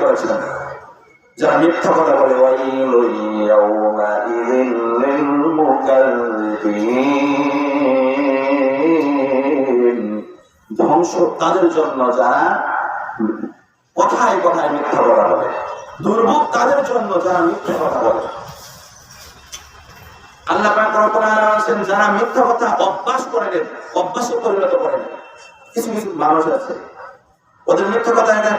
করেছেন যারা মিথ্যা কথা বলে ধ্বংস তাদের জন্য যারা কথায় কথায় মিথ্যা কথা বলে। দুর্ভোগ তাদের জন্য যারা মিথ্যা কথা বলে। আল্লাহ পাক রব্বুল যারা মিথ্যা কথা অভ্যাস করে নেন অভ্যাসে পরিণত করে কিছু কিছু মানুষ আছে ওদের মিথ্যা কথা এটা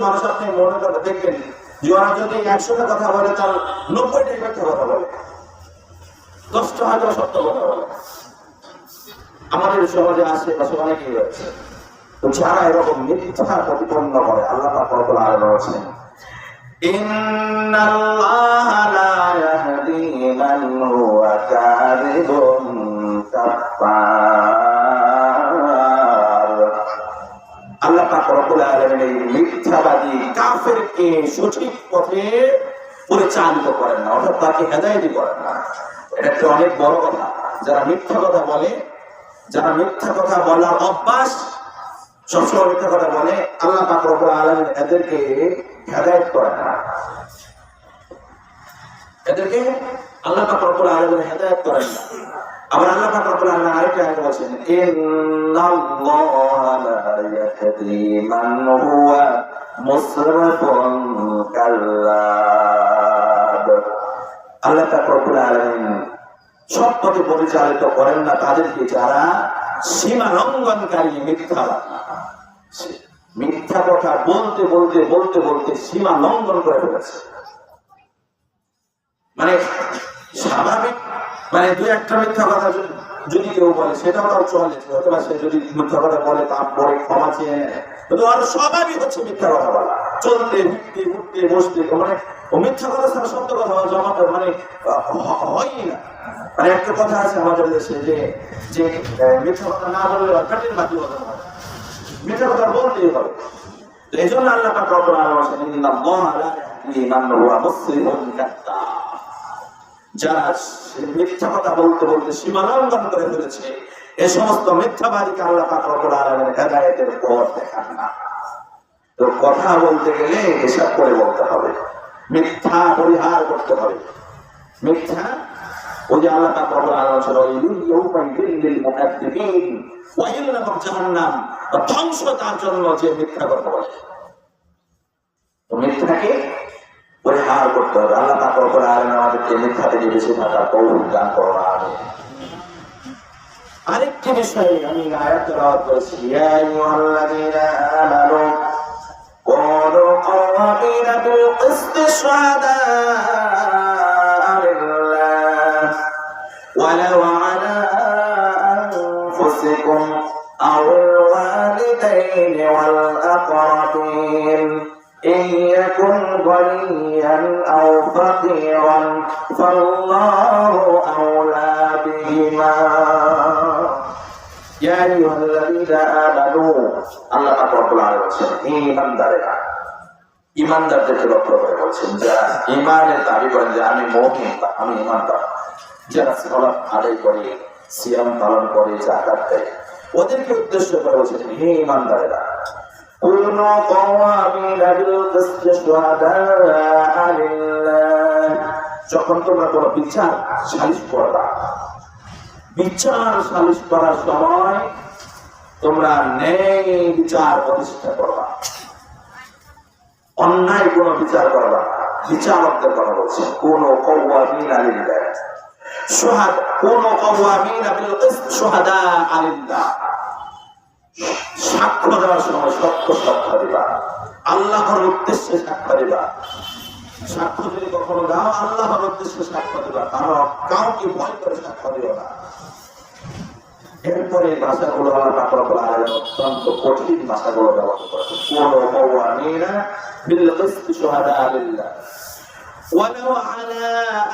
মানুষ আপনি মনে করে দেখবেন যে ওরা যদি একশোটা কথা বলে তার নব্বইটাই কথা বলে। দশটা হয়তো সত্য কথা বলে। আমাদের সমাজে অনেকেই রয়েছে। যারা এরকম মিথ্যা প্রতিপন্ন করে, আল্লাহ পাক রব্বুল আলামিন বলেছেন আল্লাহ রব্বুল আলামিন এই মিথ্যাবাদী কাফেরকে সঠিক পথে পরিচালিত করেন না, অর্থাৎ তাকে হেদায়েতই করেন না। এটা একটা অনেক বড় কথা। যারা মিথ্যা কথা বলে, যারা মিথ্যা কথা বলার অভ্যাস, সবসময় মিথ্যা কথা বলে, আল্লাহ পাক রব্বুল আলামিন এদেরকে হেদায়েত করেন না। এদেরকে আল্লাহ পাক রব্বুল আলামিন হেদায়েত করেন না। আবার আল্লাহ পাক রব্বুল আলামিন আরেকটা আয়াত বলেছেন, ইন্নাল্লাহা লা ইয়াহদি মান হুয়া মুসরিফুন কাল্লাব। আল্লাহ পাক রব্বুল আলামিন পরিচালিত করেন না তাদেরকে যারা সীমা লঙ্ঘনকারী মিথ্যা মিথ্যা কথা বলতে বলতে বলতে বলতে সীমা লঙ্ঘন করে ফেলেছে। মানে স্বাভাবিক মানে দুই একটা মিথ্যা কথা যদি- কেউ বলে সেটাও তার চলে অথবা সে যদি মিথ্যা কথা বলে তারপরে ক্ষমা চেয়ে নেয়। আর স্বাভাবিক হচ্ছে মিথ্যা কথা বলা। চলতে উঠতে উঠতে বসতে মানে মিথ্যা কথা ছাড়া সত্য কথা জমা মানে হয়ই না। মানে একটা কথা আছে আমাদের দেশে যে যে মিথ্যা কথা না বললে কাটির বাকি কথা হয়। মিথ্যা কথা বলতেই হবে। এই জন্য আল্লাহ পাক রব্বুল আলামিন ইন্নাল্লাহা লা ইয়াহদি মান হুয়া মিথ্যা কথা বলতে বলতে সীমা লঙ্ঘন করে ফেলেছে এই সমস্ত মিথ্যাবাদীকে আল্লাহ পাক রব্বুল আলামিন হেদায়েতের দেখান না। তো কথা বলতে গেলে এসব করে বলতে হবে। মিথ্যা পরিহার করতে হবে। মিথ্যা ধ্বংস তার জন্য যে মিথ্যা কথা বলে। মিথ্যাকে পরিহার করতে হবে আল্লাহ পাক রব্বুল আলামিন আমাদেরকে মিথ্যা থেকে বেঁচে থাকার তৌফিক দান করুন আমিন আরেকটি বিষয় আমি আয়াত তেলাওয়াত করেছি ইয়া আইয়ুহাল্লাযীনা আমানু كونوا قوامين بالقسط شهداء لله ولو على أنفسكم أو الوالدين والأقربين إن يكن غنيا أو فقيرا فالله أولى بهما يا أيها الذين آمنوا আল্লাহ পাক রব্বুল আলামিন বলছেন হে ইমানদারেরা ইমানদারদেরকে লক্ষ্য করে বলছেন যারা ইমানের দাবি করেন যে আমি মুমিন বা আমি ইমানদার যারা সালাত আদায় করে সিয়াম পালন করে জাকাত দেয় ওদেরকে উদ্দেশ্য করে বলছেন হে ইমানদারেরা কওয়ামিনা বিল কিসতি শুহাদা লিল্লাহ যখন তোমরা কোনো বিচার, সালিশ করবা। বিচার, সালিশ করার সময় তোমরা নেই বিচার প্রতিষ্ঠা করবা। অন্যায় কোন বিচার করবা। বিচারকদের কথা বলছে। কোন কৌয়ামিন আলিল্লাহ। সোহাদ কোন কৌয়ামিন আবিল সোহাদা আলিল্লাহ। সাক্ষ্য দেওয়ার সময় সত্য সাক্ষ্য দিবা আল্লাহর উদ্দেশ্যে সাক্ষ্য দিবা সাক্ষ্য যদি কখনো দাও আল্লাহর উদ্দেশ্যে সাক্ষ্য দিবা কারণ কাউকে ভয় করে সাক্ষ্য দিও না এরপরে ভাষাগুলো আল্লাহ পাক রব্বুল আলামিন অত্যন্ত কঠিন ভাষাগুলো ব্যবহার করেছেন কোন কওয়ামিনা বিল কিসত শুহাদা লিল্লাহ ولو على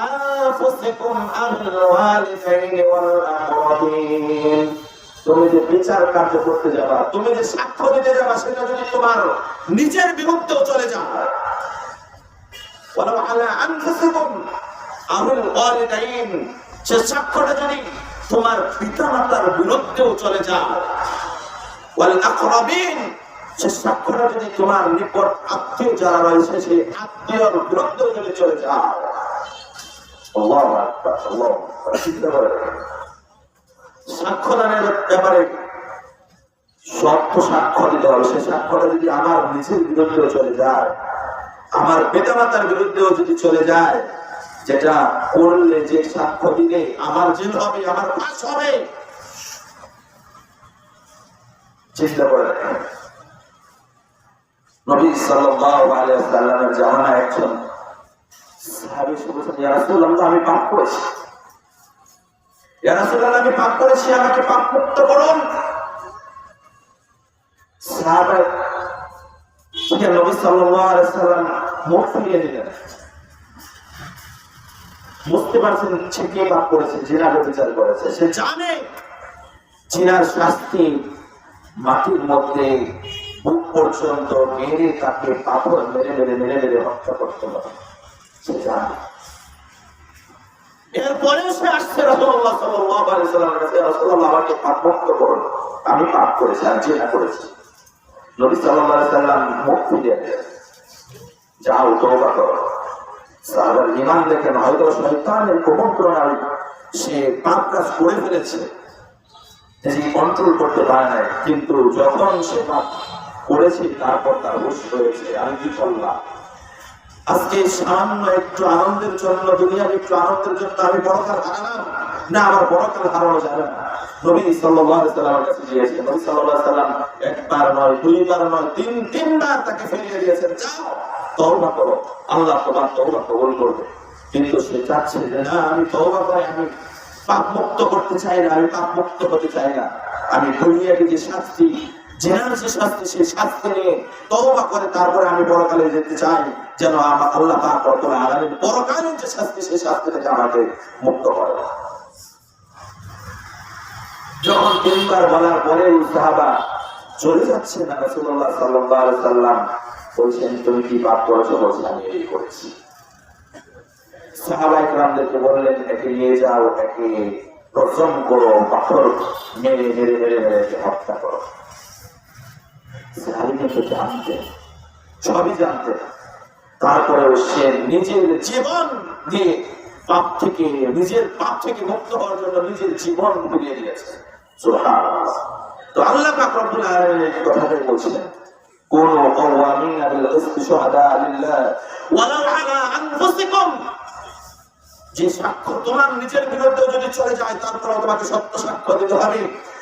أنفسكم أو الوالدين والأقربين তুমি যে বিচার কার্য করতে যাবা, তুমি যে সাক্ষ্য দিতে যাবা, সেটা যদি তোমার নিজের বিভক্তেও চলে যাও সে সাক্ষ্যটা যদি তোমার পিতা মাতার বিরুদ্ধেও চলে যাও সে সাক্ষ্যটা যদি তোমার নিকট আত্মীয় যারা রয়েছে, সে আত্মীয় বিরুদ্ধেও যদি চলে যাও সাক্ষ্যদানের ব্যাপারে সত্য সাক্ষ্য দিতে হবে। সে সাক্ষ্যটা যদি আমার নিজের বিরুদ্ধেও চলে যায়, আমার পিতামাতার বিরুদ্ধেও যদি চলে যায়, যেটা করলে যে সাক্ষ্য দিলে আমার জেল হবে, আমার ফাঁস হবে, চিন্তা করে নবী সাল্লাল্লাহু আলাইহি ওয়াসাল্লামের জামানা একজন আমি পাপ করেছি। আমি পাপ করেছি, আমাকে পাপ মুক্ত করুন। মাটির মধ্যে বুক পর্যন্ত মেরে তাকে পাথর মেরে মেরে মেরে মেরে হত্যা করতে হবে। সে জানে। এরপরে সে আসছে আমাকে করুন আমি পাপ করেছি আমি জিনা করেছি। নবী সাল্লাম মুখ ফিরিয়ে দিলেন যাও সাহাবার ইমান দেখেন, হয়তো কুমন্ত্রণায় সে পাপ কাজ করে ফেলেছে। কন্ট্রোল করতে পারে কিন্তু যখন সে পাপ করেছে, তারপর তার হুশ হয়েছে, আমি কি করলাম? আজকে সামান্য একটু আনন্দের জন্য, দুনিয়ার একটু আনন্দের জন্য আমি বড়কাল হারালাম। না, আমার বড়কাল হারানো যাবে না। নবী কাছে নবী তিন, তিনবার তাকে দিয়েছেন। কিন্তু সে চাচ্ছে যে আমি তওবা আমি পাপ মুক্ত করতে চাই না, আমি পাপ মুক্ত চাই না। আমি দুনিয়াকে যে শাস্তি জেনার যে শাস্তি, সেই শাস্তি নিয়ে তওবা করে তারপরে আমি পরকালে যেতে চাই, যেন আমার আল্লাহ পাক রব্বুল আলামিন পরকালীন যে শাস্তি, সেই শাস্তি থেকে আমাকে মুক্ত করে যখন তিনবার বলার পরে সাহাবা চলে যাচ্ছে না, রাসূলুল্লাহ সাল্লাল্লাহু আলাইহি সাল্লাম, বলছেন, তুমি কি পাপ করেছ? বলছে, আমি এই করেছি। সাহাবা ইকরামদেরকে বললেন, একে নিয়ে যাও, একে রসম করো, পাথর মেরে মেরে মেরে মেরে, হত্যা করো। সাহাবিরা সবই জানতেন তারপরেও সে নিজের জীবন দিয়ে পাপ থেকে, নিজের পাপ থেকে মুক্ত হওয়ার জন্য নিজের জীবন ফিরিয়ে দিয়েছে। তো আল্লাহ কথাটাই বলছিলেন। যে সাক্ষ্য তোমার নিজের বিরুদ্ধে যদি চলে যায় তারপরে তোমাকে সত্য সাক্ষ্য দিতে হবে।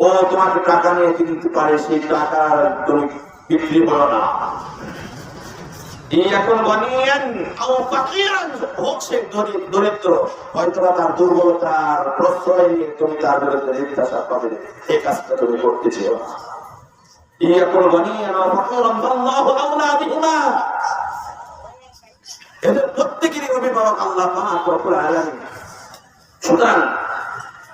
ও, তোমাকে টাকা নিয়ে কিনতে পারে? সেই টাকা তুমি বিক্রি করো না। এখন দরিদ্র। হয়তো না। প্রত্যেকেরই অভিভাবক আল্লাহ সুতরাং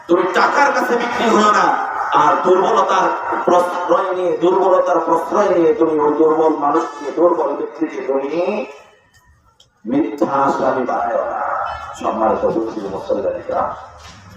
তুমি টাকার কাছে বিক্রি হলো না। আর দুর্বলতার প্রশ্রয় নিয়ে, দুর্বলতার প্রশ্রয় নিয়ে তুমি ওই দুর্বল মানুষকে দুর্বল ব্যক্তিকে তুমি মিথ্যা আসামি বানায় সম্মানিত মুসলিম মুসল্লাদিকা